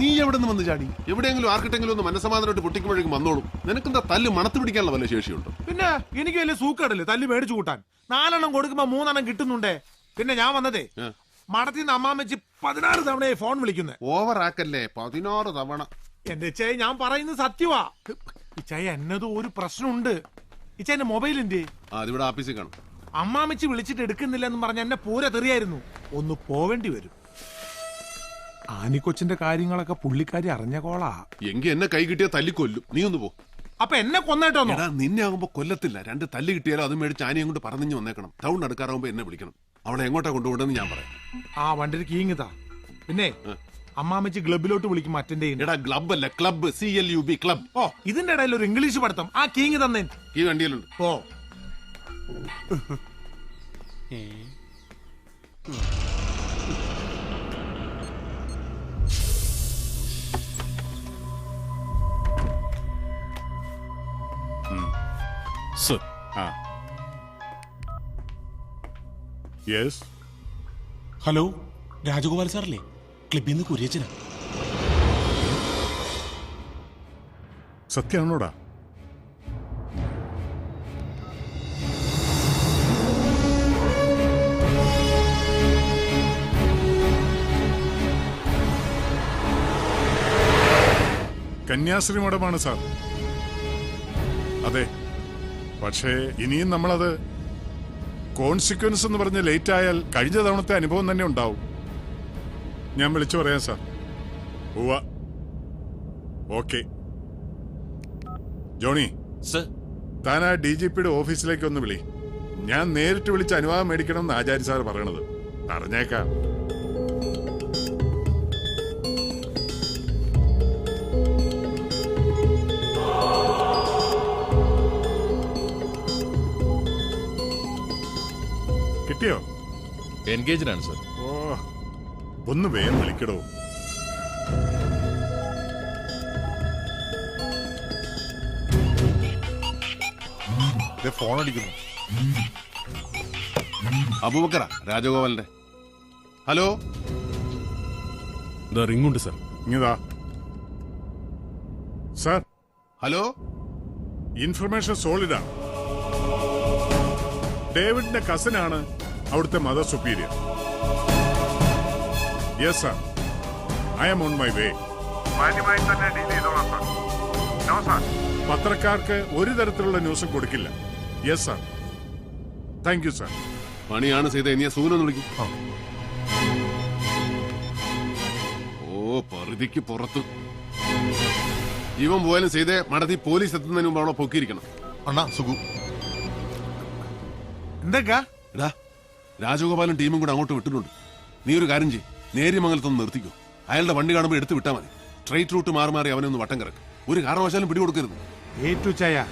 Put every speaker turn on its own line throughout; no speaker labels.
നീ എവിടെ നിന്ന് വന്ന് ചാടി?
എവിടെയെങ്കിലും ആർക്കിട്ടെങ്കിലും ഒന്ന് മനസ്സമാധാനമായിട്ട് പൊട്ടിക്കുമ്പോഴേക്കും വന്നോളും. നിനക്കെന്താ തല്ല് മണത്ത് പിടിക്കാനുള്ള വല്ല ശേഷിയുണ്ട്?
പിന്നെ എനിക്ക് വലിയ സൂക്കടല്ലേ തല്ല് മേടിച്ചു കൂട്ടാൻ. നാലെണ്ണം കൊടുക്കുമ്പോ മൂന്നെണ്ണം കിട്ടുന്നുണ്ടേ. പിന്നെ ഞാൻ വന്നതേ
മടത്തി
മടത്തിൽ നിന്ന് അമ്മാമ്മച്ചി പതിനാറ് തവണ ഫോൺ വിളിക്കുന്നത്
ഓവർ ആക്കല്ലേ പതിനാറ് തവണ.
എന്റെ ഇച്ചായ ഞാൻ പറയുന്നത് സത്യവാ. ഇച്ചായ എന്നതും ഒരു പ്രശ്നമുണ്ട്. ഇച്ചായന്റെ മൊബൈലിന്റെ
ആ അതിവിടെ ആഫീസിൽ കാണും.
അമ്മാമ്മച്ചി വിളിച്ചിട്ട് എടുക്കുന്നില്ല എന്ന് പറഞ്ഞ എന്നെ പൂര തെറിയായിരുന്നു. ഒന്ന് പോവേണ്ടി വരും. ആനിക്കൊച്ചിന്റെ കാര്യങ്ങളൊക്കെ പുള്ളിക്കാരി അറിഞ്ഞ കോളാ.
എങ്കി എന്നെ കൈ കിട്ടിയ തല്ലി കൊല്ലും. നീ ഒന്ന് പോ.
അപ്പൊ എന്നെ കൊന്നേട്ടോന്നോ?
എടാ നിന്നെ ആകുമ്പോ കൊല്ലത്തില്ല. രണ്ട് തല്ല് കിട്ടിയാലും അത് മേടിച്ച് ആനയും കൊണ്ട് പറഞ്ഞു വന്നേക്കണം. ടൗൺ അടുക്കാറാകുമ്പോ എന്നെ വിളിക്കണം. അവളെ എങ്ങോട്ടാ കൊണ്ടുപോകണമെന്ന് ഞാൻ പറയാം.
ആ വണ്ടിയിൽ കീങ്ങിതാ പിന്നെ അമ്മാമ്മച്ചി ക്ലബിലോട്ട് വിളിക്കും അറ്റൻഡ് ചെയ്യുന്നു
എടാ ക്ലബ് അല്ല club C L U B club
ഓ ഇതിന്റെ ഇടയിൽ ഒരു ഇംഗ്ലീഷ് പഠിത്തം. ആ കീങ് തന്നേ.
ഈ വണ്ടിയിലുണ്ട്.
ഓ.
ആ. യെസ്
ഹലോ രാജഗോപാൽ സാറല്ലേ? ക്ലിപ്പിൽ നിന്ന് കുരിയച്ചനാ.
സത്യമാണോടാ കന്യാശ്രീ മഠമാണ് സാർ. അതെ. പക്ഷേ ഇനിയും നമ്മളത് കോൺസിക്വൻസ് എന്ന് പറഞ്ഞ് ലേറ്റ് ആയാൽ കഴിഞ്ഞ തവണത്തെ അനുഭവം തന്നെ ഉണ്ടാവും. ഞാൻ വിളിച്ചു പറയാം സാർ. ഉവ ഓക്കെ. ജോണി.
സർ.
താൻ ആ ഡി ജി പിയുടെ ഓഫീസിലേക്ക് ഒന്ന് വിളി. ഞാൻ നേരിട്ട് വിളിച്ച് അനുവാദം മേടിക്കണം എന്ന് ആചാര്യ സാർ പറയണത്. പറഞ്ഞേക്കാം.
എൻഗേജ്ഡ് ആണ് സർ.
ഓ ഒന്ന് വേഗം വിളിക്കടോ.
ഫോൺ അടിക്കുന്നു.
അബൂബക്കറ രാജഗോപാലന്റെ ഹലോ?
റിംഗ് ഉണ്ട് സർ.
ഇങ്ങതാ. സർ.
ഹലോ?
ഇൻഫർമേഷൻ സോളിഡാണ് ഡേവിഡിന്റെ കസിനാണ് അവിടുത്തെ mother superior. Yes sir I'm on my way പത്രക്കാർക്ക് ഒരു തരത്തിലുള്ള ന്യൂസും കൊടുക്കില്ല. Yes sir thank you sir
പണിയാണ് ചെയ്ത ഇനിയെ സൂനൊന്ന് വിളിക്കും. ഓ പരിധിക്ക് പുറത്ത്. ഇവൻ പോയാലും ചെയ്തേ മടത്തി പോലീസ് എത്തുന്നതിന് മുമ്പ് അവളെ പൊക്കിയിരിക്കണം.
അണ്ണാ സുഖു.
എന്തൊക്കാ
എടാ രാജഗോപാലും ടീമും കൂടെ അങ്ങോട്ട് വിട്ടിട്ടുണ്ട്. നീ ഒരു കാര്യം ചെയ്യ്. നേര്യമംഗലത്തൊന്ന് നിർത്തിക്കോ. അയാളുടെ വണ്ടി കാണുമ്പോൾ എടുത്തു വിട്ടാൽ മതി. സ്ട്രൈറ്റ് റൂട്ട് മാറി മാറി അവനെ ഒന്ന് വട്ടം കിടക്കും ഒരു കാരണവശാലും പിടികൊടുക്കരുത്.
ഏറ്റു ചായ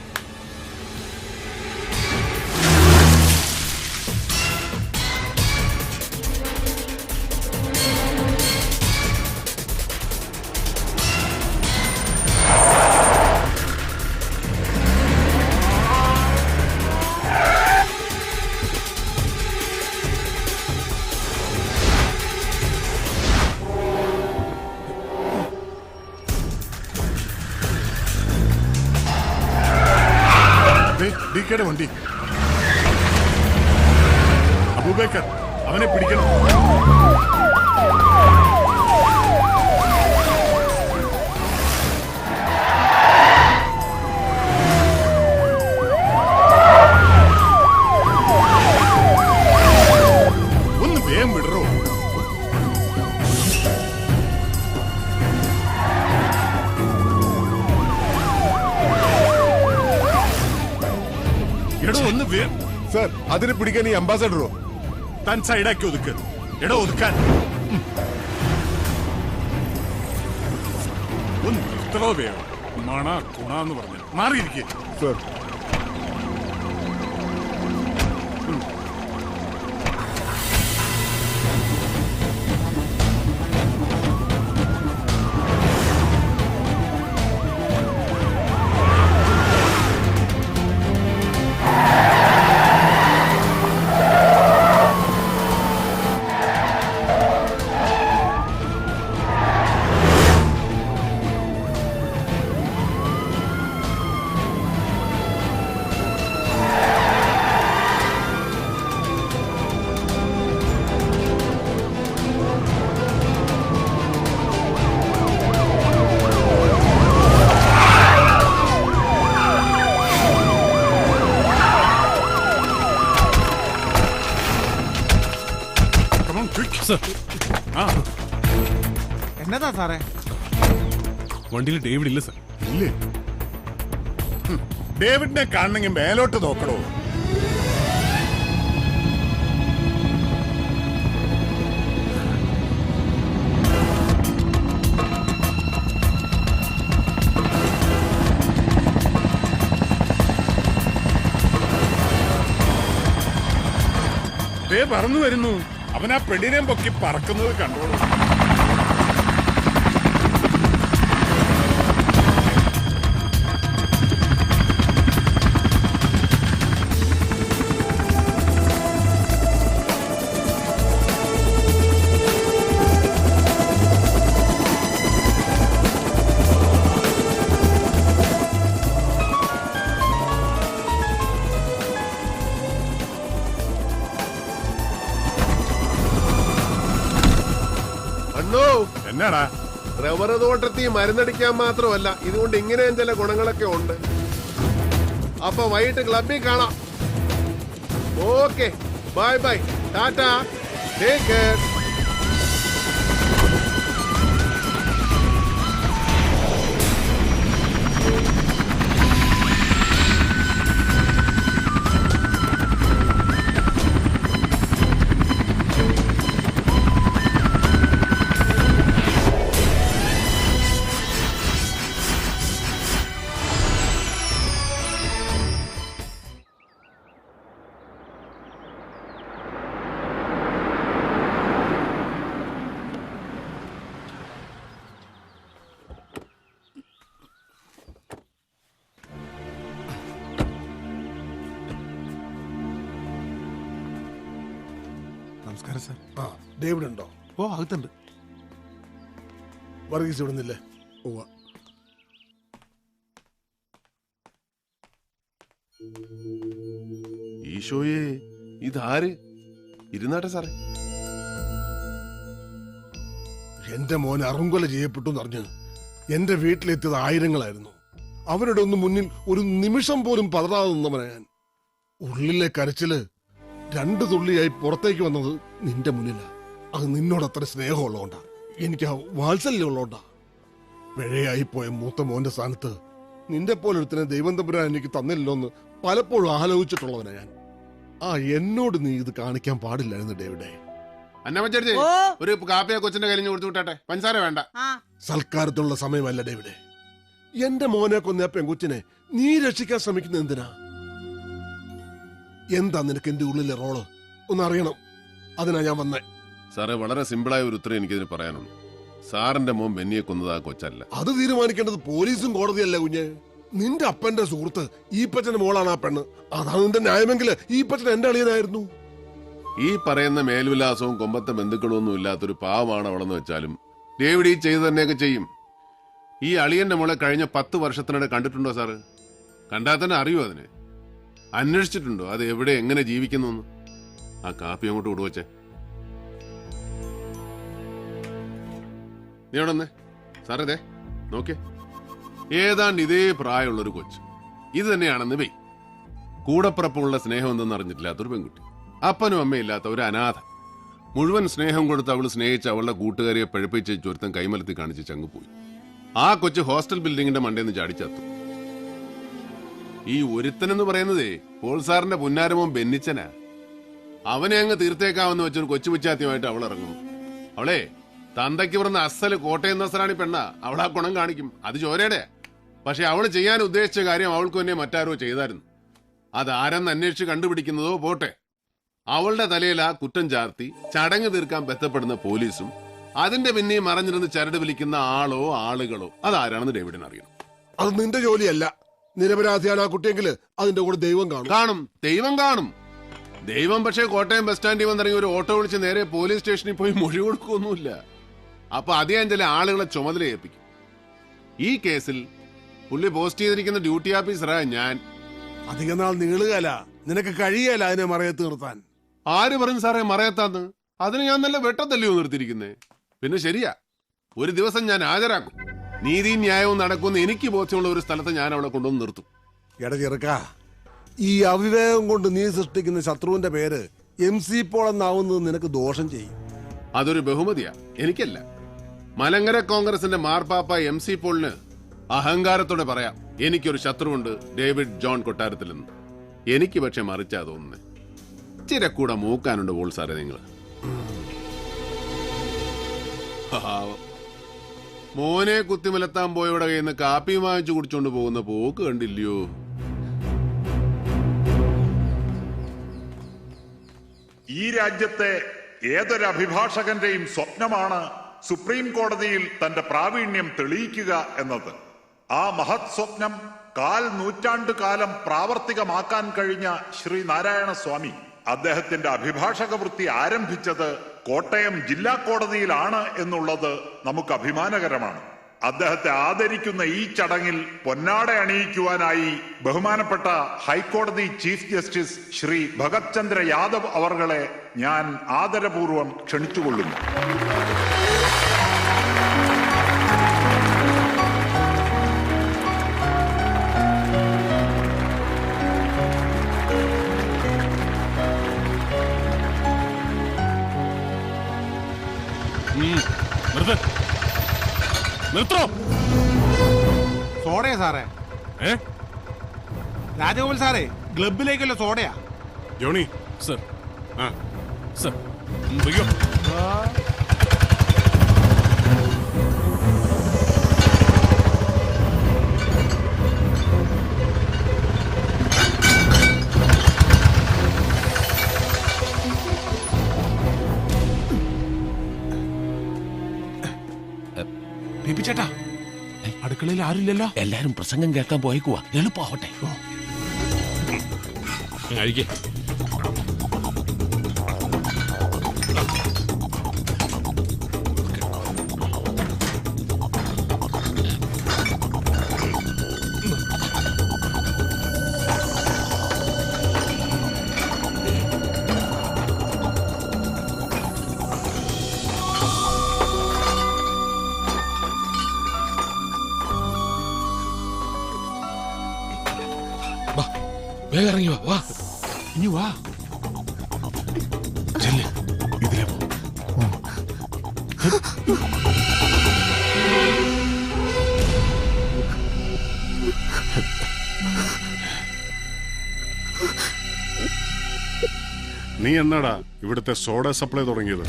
അതിനെ പിടിക്കാൻ ഈ അംബാസഡറോ?
താൻ സൈഡാക്കി ഒതുക്ക്. എടോ ഒതുക്കാൻ. ഒന്ന് നിർത്തലോ വേണം. മണ കുണാന്ന് പറഞ്ഞു. മാറിയിരിക്കെ.
എന്നതാ സാറേ?
വണ്ടിയിൽ ഡേവിഡ് ഇല്ല സാർ.
ഇല്ലേ? ഡേവിഡിനെ കാണണമെങ്കിൽ മേലോട്ട് നോക്കണോ? ദേ പറന്നു വരുന്നു. അവൻ ആ പെണ്ണിനെ പൊക്കി പറക്കുന്നത് കണ്ടോളൂ. എന്നാടാ
റബ്ബർ തോട്ടത്തിൽ മരുന്നടിക്കാൻ മാത്രമല്ല ഇതുകൊണ്ട് ഇങ്ങനെയും ചില ഗുണങ്ങളൊക്കെ ഉണ്ട്. അപ്പൊ വൈകിട്ട് ക്ലബിൽ കാണാം. Okay bye bye Tata take care.
നമസ്കാരം സാർ.
ആ ഡേവിഡ് ഉണ്ടോ
ഓ അകത്തുണ്ട്.
വർഗീസ് ഇവിടുന്നില്ലേ?
ഉവ്വ.
ഈശോയെ ഇതാര്? ഇരുന്നാട്ടെ സാറേ.
എന്റെ മോൻ അറുങ്കൊല ചെയ്യപ്പെട്ടു എന്നറിഞ്ഞ് എന്റെ വീട്ടിലെത്തിയത് ആയിരങ്ങളായിരുന്നു. അവരുടെ ഒന്ന് മുന്നിൽ ഒരു നിമിഷം പോലും പതറാതെ നിന്നവനാ ഞാൻ. ഉള്ളിലെ കരച്ചിൽ രണ്ടു തുള്ളിയായി പുറത്തേക്ക് വന്നത് നിന്റെ മുന്നിലാ. അത് നിന്നോട് അത്ര സ്നേഹമുള്ളതുകൊണ്ടാ എനിക്ക് ആ വാത്സല്യം ഉള്ളതുകൊണ്ടാ പിഴയായി പോയ മൂത്ത മോന്റെ സ്ഥാനത്ത് നിന്റെ പോലൊരുത്തിനെ ദൈവം തമ്പുരാൻ എനിക്ക് തന്നില്ലല്ലോ എന്ന് പലപ്പോഴും ആലോചിച്ചിട്ടുള്ളവനാ ഞാൻ. ആ എന്നോട് നീ ഇത് കാണിക്കാൻ പാടില്ലായിരുന്നു ഡേവിഡേ.
അന്നമ്മച്ചേച്ചി ഒരു കാപ്പിയെ കൊച്ചിന്റെ കയ്യിൽ കൊടുത്തു വിട്ടെ പഞ്ചസാര വേണ്ട.
ആ.
സൽക്കാരത്തിനുള്ള സമയമല്ല ഡേവിഡ്. എന്റെ മോനെ കൊന്ന പെൺകുച്ചിനെ പെങ്കുച്ചിനെ നീ രക്ഷിക്കാൻ ശ്രമിക്കുന്നത് എന്തിനാ? എന്താ നിനക്ക് എന്റെ ഉള്ളിലെ റോൾ? ഒന്ന് അറിയണം അതിനാ ഞാൻ വന്നേ.
സാറേ വളരെ സിമ്പിളായ ഒരു ഉത്തരം എനിക്കിതിന് പറയാനുള്ളൂ. സാറിന്റെ മോൻ ബെന്നിയെ കൊന്നതാ ആ കൊച്ചല്ല.
അത് തീരുമാനിക്കേണ്ടത് പോലീസും കോടതിയല്ല കുഞ്ഞ്. നിന്റെ അപ്പന്റെ സുഹൃത്ത് ഈപ്പച്ചന്റെ മോളാണ് ആ പെണ്ണ്. അതാണ് നിന്റെ ന്യായമെങ്കിൽ ഈപ്പച്ചൻ എന്റെ അളിയനായിരുന്നു.
ഈ പറയുന്ന മേൽവിലാസവും കൊമ്പത്തെ ബന്ധുക്കളും ഒന്നും ഇല്ലാത്തൊരു പാവമാണ് അവളെന്ന് വെച്ചാലും ഡേവിഡ് ഈ ചെയ്തു തന്നെയൊക്കെ ചെയ്യും. ഈ അളിയന്റെ മോളെ കഴിഞ്ഞ പത്ത് വർഷത്തിനിടെ കണ്ടിട്ടുണ്ടോ സാറ്? കണ്ടാൽ തന്നെ അറിയോ അതിനെ? അന്വേഷിച്ചിട്ടുണ്ടോ? അത് എവിടെ എങ്ങനെ ജീവിക്കുന്നു ആ കാപ്പി അങ്ങോട്ട് വിടുവച്ചേ നീ അവിടെ സാറേ ദേ നോക്കേ ഏതാണ്ട് ഇതേ പ്രായമുള്ള ഒരു കൊച്ച്. ഇത് തന്നെയാണെന്ന് വെയ്. കൂടപ്പിറപ്പുള്ള സ്നേഹം എന്തെന്ന് അറിഞ്ഞിട്ടില്ലാത്തൊരു പെൺകുട്ടി. അപ്പനും അമ്മയും ഇല്ലാത്ത ഒരു അനാഥ. മുഴുവൻ സ്നേഹം കൊടുത്ത് അവൾ സ്നേഹിച്ച അവളുടെ കൂട്ടുകാരിയെ പഴുപ്പിച്ച് ചുരുത്തം കൈമലത്തി കാണിച്ച് ചങ്ങ് പോയി. ആ കൊച്ചു ഹോസ്റ്റൽ ബിൽഡിങ്ങിന്റെ മണ്ടയിൽ നിന്ന് ചാടിച്ചത്തു. ഈ ഒരുത്തനെന്ന് പറയുന്നതേ പോൾ സാറിന്റെ പുന്നാരമോൻ ബെന്നിച്ചനാ. അവനെ അങ്ങ് തീർത്തേക്കാവെന്ന് വെച്ചൊരു കൊച്ചു പിച്ചാത്തിയുമായിട്ട് അവൾ ഇറങ്ങും അവളെ തന്തയ്ക്ക് പറഞ്ഞ അസൽ കോട്ടയം നസറാണി പെണ്ണ. അവൾ ആ ഗുണം കാണിക്കും. അത് ചോരയുടെ. പക്ഷെ അവൾ ചെയ്യാൻ ഉദ്ദേശിച്ച കാര്യം അവൾക്ക് തന്നെ മറ്റാരോ ചെയ്തായിരുന്നു. അത് ആരെന്ന് അന്വേഷിച്ച് കണ്ടുപിടിക്കുന്നതോ പോട്ടെ. അവളുടെ തലയിൽ ആ കുറ്റം ചാർത്തി ചടങ്ങ് തീർക്കാൻ ബന്ധപ്പെടുന്ന പോലീസും അതിന്റെ പിന്നെയും മറഞ്ഞിരുന്ന് ചരട് വിളിക്കുന്ന ആളോ ആളുകളോ അതാരാണെന്ന് ഡേവിഡിന് അറിയണം
അത് നിന്റെ ജോലിയല്ല. നിരപരാധിയാണ് ആ കുട്ടിയെങ്കിൽ അതിന്റെ കൂടെ ദൈവം കാണും.
കാണും. ദൈവം കാണും. ദൈവം പക്ഷേ കോട്ടയം ബസ് സ്റ്റാൻഡിൽ വന്നിറങ്ങി ഒരു ഓട്ടോ വിളിച്ച് നേരെ പോലീസ് സ്റ്റേഷനിൽ പോയി മൊഴി കൊടുക്കൊന്നുമില്ല അപ്പൊ അതിയാൻ ചില ആളുകളെ ചുമതല ഏൽപ്പിക്കും. ഈ കേസിൽ പുള്ളി പോസ്റ്റ് ചെയ്തിരിക്കുന്ന ഡ്യൂട്ടി ഓഫീസറാ ഞാൻ.
അധികം നാൾ നീളുകയല്ല. നിനക്ക് കഴിയല്ല അതിനെ മറയത്ത് നിർത്താൻ.
ആര് പറഞ്ഞു സാറേ മറയത്താന്ന്? അതിന് ഞാൻ നല്ല വെട്ടത്തല്ലയോ നിർത്തിയിരിക്കുന്നേ? പിന്നെ ശരിയാ. ഒരു ദിവസം ഞാൻ ഹാജരാക്കും. നീതിയും ന്യായവും നടക്കുന്ന എനിക്ക് ബോധ്യമുള്ള ഒരു സ്ഥലത്ത് ഞാൻ അവിടെ കൊണ്ടുവന്ന് നിർത്തും.
എടാ ചെറുക്ക ഈ അവിവേകം കൊണ്ട് നീ സൃഷ്ടിക്കുന്ന ശത്രുവിന്റെ പേര് എം സി പോൾ എന്നാവുന്നത് നിനക്ക് ദോഷം ചെയ്യും.
അതൊരു ബഹുമതിയാ. എനിക്കല്ല. മലങ്കര കോൺഗ്രസിന്റെ മാർപ്പാപ്പ എം സി പോളിന് അഹങ്കാരത്തോടെ പറയാം എനിക്കൊരു ശത്രുവുണ്ട് ഡേവിഡ് ജോൺ കൊട്ടാരത്തിൽ നിന്ന്. എനിക്ക് പക്ഷെ മറിച്ചാ തോന്നുന്നത് ഇച്ചിരി കൂടെ മൂക്കാനുണ്ട് പോൾ സാറേ നിങ്ങൾ മോനെ കുത്തിമലത്താൻ പോയവിടെ കയ്യിൽ നിന്ന് കാപ്പി വാങ്ങിച്ചു കുടിച്ചോണ്ട് പോകുന്ന പോക്ക് കണ്ടില്ലയോ?
ഈ രാജ്യത്തെ ഏതൊരു അഭിഭാഷകന്റെയും സ്വപ്നമാണ് സുപ്രീം കോടതിയിൽ തന്റെ പ്രാവീണ്യം തെളിയിക്കുക എന്നത്. ആ മഹത് സ്വപ്നം കാൽ നൂറ്റാണ്ട് കാലം പ്രാവർത്തികമാക്കാൻ കഴിഞ്ഞ ശ്രീ നാരായണ സ്വാമി. അദ്ദേഹത്തിന്റെ അഭിഭാഷക വൃത്തി ആരംഭിച്ചത് കോട്ടയം ജില്ലാ കോടതിയിലാണ് എന്നുള്ളത് നമുക്ക് അഭിമാനകരമാണ്. അദ്ദേഹത്തെ ആദരിക്കുന്ന ഈ ചടങ്ങിൽ പൊന്നാട അണിയിക്കുവാനായി ബഹുമാനപ്പെട്ട ഹൈക്കോടതി ചീഫ് ജസ്റ്റിസ് ശ്രീ ഭഗത് ചന്ദ്ര യാദവ് അവർകളെ ഞാൻ ആദരപൂർവം ക്ഷണിച്ചുകൊള്ളുന്നു.
നിർത്ത് നിർത്തോ
സോഡയാ സാറേ.
ഏ?
രാജഗോപാൽ സാറേ ക്ലബിലേക്കുള്ള സോഡയാ.
Johnny
sir.
ആ.
സർ
അയ്യോ
ആരുമില്ലല്ലോ.
എല്ലാരും പ്രസംഗം കേൾക്കാൻ പോയിക്കുവാ. എളുപ്പാവട്ടെ.
കഴിക്കേ ഇറങ്ങി വാ വാ.
ഇനി വാ.
നീ എന്നാടാ ഇവിടുത്തെ സോഡ സപ്ലൈ തുടങ്ങിയത്?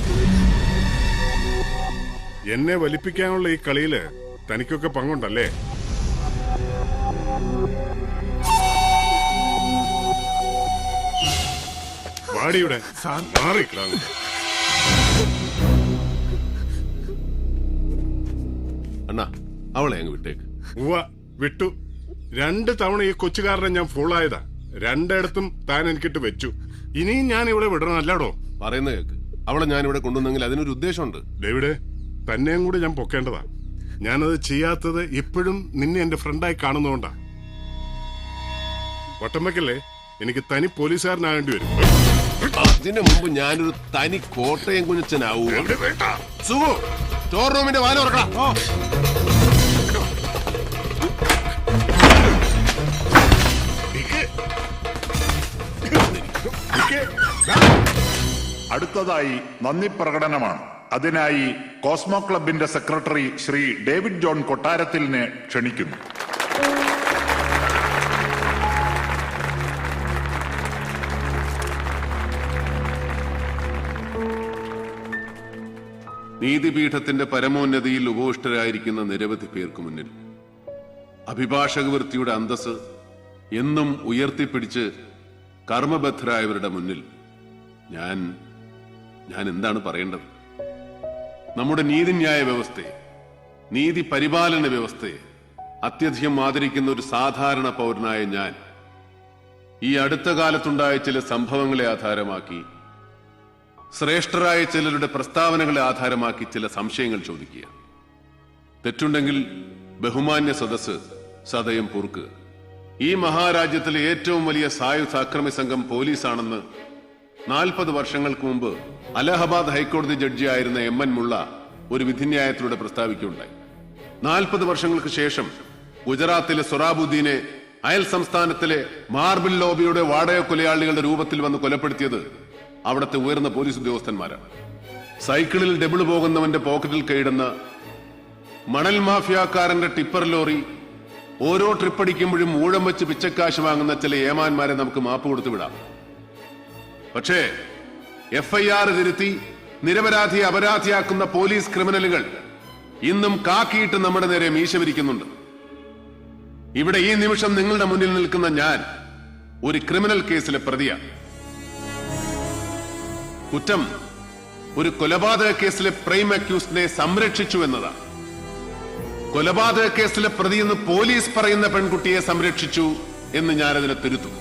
എന്നെ വലിപ്പിക്കാനുള്ള ഈ കളിയിൽ തനിക്കൊക്കെ പങ്കുണ്ടല്ലേ? വാടിയുടെ മാറിക്കിടാങ്ങ്
അണ്ണാ അവളെ അങ്ങ് വിട്ടേക്ക്.
ഉവ്വ വിട്ടു. രണ്ട് തവണ ഈ കൊച്ചുകാരനെ ഞാൻ ഫുള്ളായതാ രണ്ടിടത്തും താൻ എനിക്കിട്ട് വെച്ചു. ഇനിയും ഞാൻ ഇവിടെ വിടണം അല്ലാടോ
പറയുന്ന കേക്ക്. അവളെ ഞാൻ ഇവിടെ കൊണ്ടുവന്നെങ്കിൽ അതിനൊരു ഉദ്ദേശമുണ്ട്.
ഡേവിഡ് തന്നെയും കൂടെ ഞാൻ പൊക്കേണ്ടതാ. ഞാനത് ചെയ്യാത്തത് ഇപ്പോഴും നിന്നെ എന്റെ ഫ്രണ്ടായി കാണുന്നതുകൊണ്ടാ. വട്ടമ്പക്കല്ലേ എനിക്ക് തനി പോലീസുകാരനാകേണ്ടി വരും.
അതിനു മുമ്പ് ഞാനൊരു തനി കോട്ടയം കുഞ്ഞച്ചനാവൂ സുഖു സ്റ്റോർ റൂമിന്റെ വാല ഉറക്കണം
അടുത്തതായി നന്ദി പ്രകടനമാണ്. അതിനായി കോസ്മോ ക്ലബിന്റെ സെക്രട്ടറി ശ്രീ ഡേവിഡ് ജോൺ കൊട്ടാരത്തിലിനെ ക്ഷണിക്കുന്നു.
നീതിപീഠത്തിന്റെ പരമോന്നതിയിൽ ഉപവിഷ്ടരായിരിക്കുന്ന നിരവധി പേർക്ക് മുന്നിൽ. അഭിഭാഷക വൃത്തിയുടെ അന്തസ് എന്നും ഉയർത്തിപ്പിടിച്ച് കർമ്മബദ്ധരായവരുടെ മുന്നിൽ ഞാൻ ഞാൻ എന്താണ് പറയേണ്ടത്? നമ്മുടെ നീതിന്യായ വ്യവസ്ഥയെ നീതി പരിപാലന വ്യവസ്ഥയെ അത്യധികം ആദരിക്കുന്ന ഒരു സാധാരണ പൗരനായ ഞാൻ ഈ അടുത്ത കാലത്തുണ്ടായ ചില സംഭവങ്ങളെ ആധാരമാക്കി ശ്രേഷ്ഠരായ ചിലരുടെ പ്രസ്താവനകളെ ആധാരമാക്കി ചില സംശയങ്ങൾ ചോദിക്കുക. തെറ്റുണ്ടെങ്കിൽ ബഹുമാന്യ സദസ് സദയം പൊറുക്കുക ഈ മഹാരാജ്യത്തിലെ ഏറ്റവും വലിയ സായുധ അക്രമി സംഘം പോലീസാണെന്ന് നാൽപ്പത് വർഷങ്ങൾക്ക് മുമ്പ് അലഹബാദ് ഹൈക്കോടതി ജഡ്ജിയായിരുന്ന എം എൻ മുള്ള ഒരു വിധിന്യായത്തിലൂടെ പ്രസ്താവിക്കുകയുണ്ടായി. നാൽപ്പത് വർഷങ്ങൾക്ക് ശേഷം ഗുജറാത്തിലെ സൊറാബുദ്ദീനെ അയൽ സംസ്ഥാനത്തിലെ മാർബിൾ ലോബിയുടെ വാടക കൊലയാളികളുടെ രൂപത്തിൽ വന്ന് കൊലപ്പെടുത്തിയത് അവിടുത്തെ ഉയർന്ന പോലീസ് ഉദ്യോഗസ്ഥന്മാരാണ്. സൈക്കിളിൽ ഡബിൾ പോകുന്നവന്റെ പോക്കറ്റിൽ കൈയിടുന്ന മണൽ മാഫിയാക്കാരന്റെ ടിപ്പർ ലോറി ഓരോ ട്രിപ്പടിക്കുമ്പോഴും ഊഴം വെച്ച് പിച്ചക്കാശ് വാങ്ങുന്ന ചില ഏമാന്മാരെ നമുക്ക് മാപ്പ് കൊടുത്തു വിടാം. പക്ഷേ എഫ് ഐ ആർ തിരുത്തി നിരപരാധിയെ അപരാധിയാക്കുന്ന പോലീസ് ക്രിമിനലുകൾ ഇന്നും കാക്കിയിട്ട് നമ്മുടെ നേരെ മീശ വിരിക്കുന്നുണ്ട് ഇവിടെ ഈ നിമിഷം നിങ്ങളുടെ മുന്നിൽ നിൽക്കുന്ന ഞാൻ ഒരു ക്രിമിനൽ കേസിലെ പ്രതിയാണ്. കുറ്റം ഒരു കൊലപാതക കേസിലെ പ്രൈം അക്യൂസ്റ്റിനെ സംരക്ഷിച്ചു എന്നതാണ്. കൊലപാതക കേസിലെ പ്രതിയെന്ന് പോലീസ് പറയുന്ന പെൺകുട്ടിയെ സംരക്ഷിച്ചു എന്ന് ഞാൻ അതിനെ തിരുത്തും.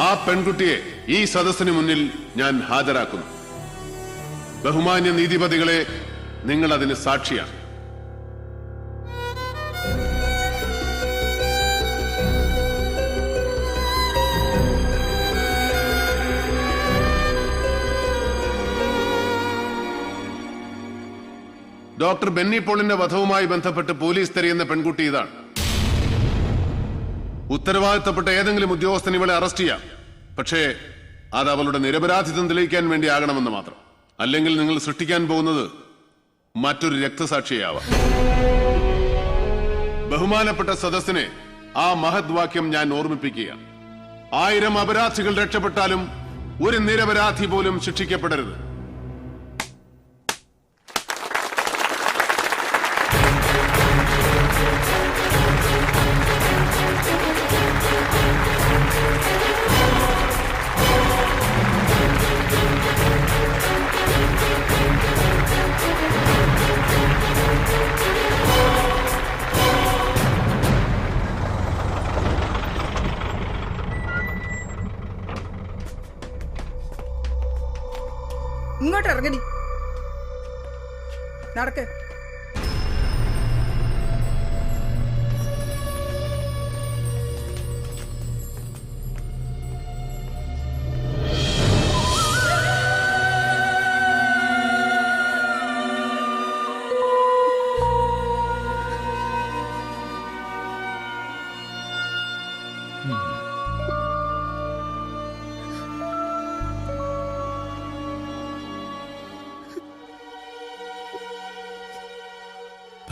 ആ പെൺകുട്ടിയെ ഈ സദസ്സിന് മുന്നിൽ ഞാൻ ഹാജരാക്കുന്നു. ബഹുമാന്യ നീതിപതികളെ നിങ്ങൾ അതിന് സാക്ഷിയാണ്. ഡോക്ടർ ബെന്നി പോളിന്റെ വധവുമായി ബന്ധപ്പെട്ട് പോലീസ് തിരയുന്ന പെൺകുട്ടി ഇതാണ്. ഉത്തരവാദിത്തപ്പെട്ട ഏതെങ്കിലും ഉദ്യോഗസ്ഥൻ ഇവളെ അറസ്റ്റ് ചെയ്യാം. പക്ഷേ അത് അവളുടെ നിരപരാധിത്വം തെളിയിക്കാൻ വേണ്ടി ആകണമെന്ന് മാത്രം. അല്ലെങ്കിൽ നിങ്ങൾ സൃഷ്ടിക്കാൻ പോകുന്നത് മറ്റൊരു രക്തസാക്ഷിയാവാം. ബഹുമാനപ്പെട്ട സദസ്സിനെ ആ മഹത് വാക്യം ഞാൻ ഓർമ്മിപ്പിക്കുക ആയിരം അപരാധികൾ രക്ഷപ്പെട്ടാലും ഒരു നിരപരാധി പോലും ശിക്ഷിക്കപ്പെടരുത്.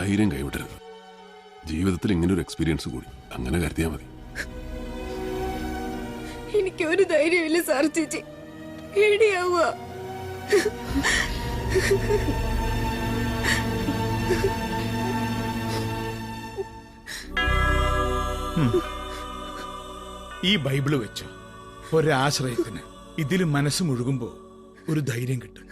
ധൈര്യം കൈവിടരുത് ജീവിതത്തിൽ ഇങ്ങനെ ഒരു എക്സ്പീരിയൻസ് കൂടി. അങ്ങനെ കരുതിയാൽ മതി.
എനിക്ക് ഒരു ധൈര്യമില്ല സാർ ചേച്ചി. പേടിയാവുക
ഈ ബൈബിൾ വെച്ച് ഒരാശ്രയത്തിന് ഇതിൽ മനസ്സ് മുഴുകുമ്പോ ഒരു ധൈര്യം കിട്ടും.